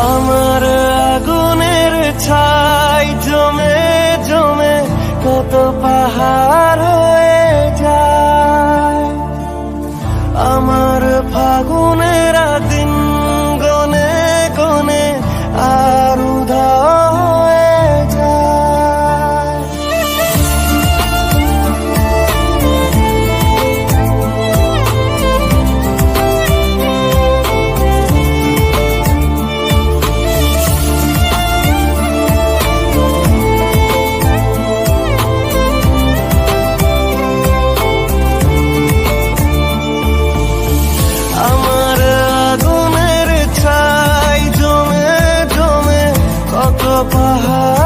আমার আগুনের ছাই পাহাড়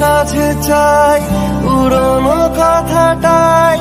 কাছে চাই পুরনো কথাটাই